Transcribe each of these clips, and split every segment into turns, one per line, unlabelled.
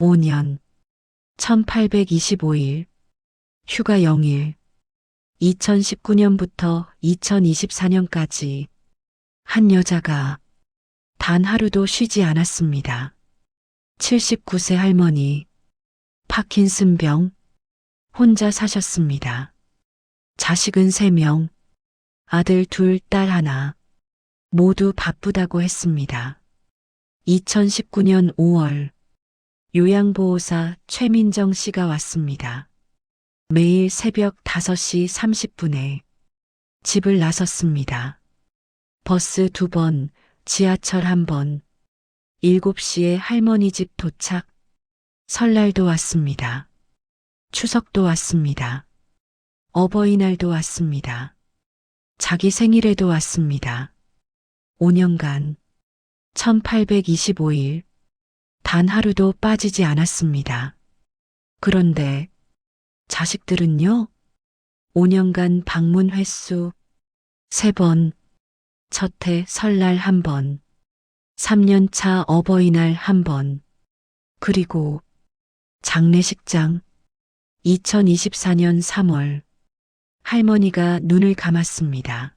5년 1825일 휴가 0일 2019년부터 2024년까지 한 여자가 단 하루도 쉬지 않았습니다. 79세 할머니 파킨슨병 혼자 사셨습니다. 자식은 3명, 아들 둘, 딸 하나 모두 바쁘다고 했습니다. 2019년 5월 요양보호사 최민정 씨가 왔습니다. 매일 새벽 5시 30분에 집을 나섰습니다. 버스 두 번, 지하철 한 번, 7시에 할머니 집 도착, 설날도 왔습니다. 추석도 왔습니다. 어버이날도 왔습니다. 자기 생일에도 왔습니다. 5년간 1825일 단 하루도 빠지지 않았습니다. 그런데 자식들은요? 5년간 방문 횟수 3번, 첫 해 설날 한 번, 3년차 어버이날 한 번, 그리고 장례식장 2024년 3월 할머니가 눈을 감았습니다.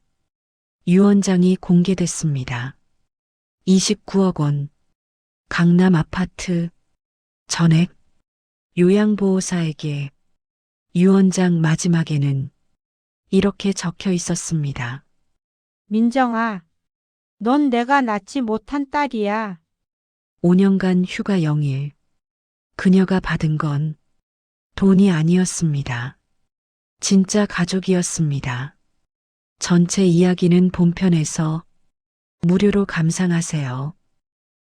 유언장이 공개됐습니다. 29억 원 강남 아파트 전액 요양보호사에게 유언장 마지막에는 이렇게 적혀 있었습니다.
민정아, 넌 내가 낳지 못한 딸이야.
5년간 휴가 0일. 그녀가 받은 건 돈이 아니었습니다. 진짜 가족이었습니다. 전체 이야기는 본편에서 무료로 감상하세요.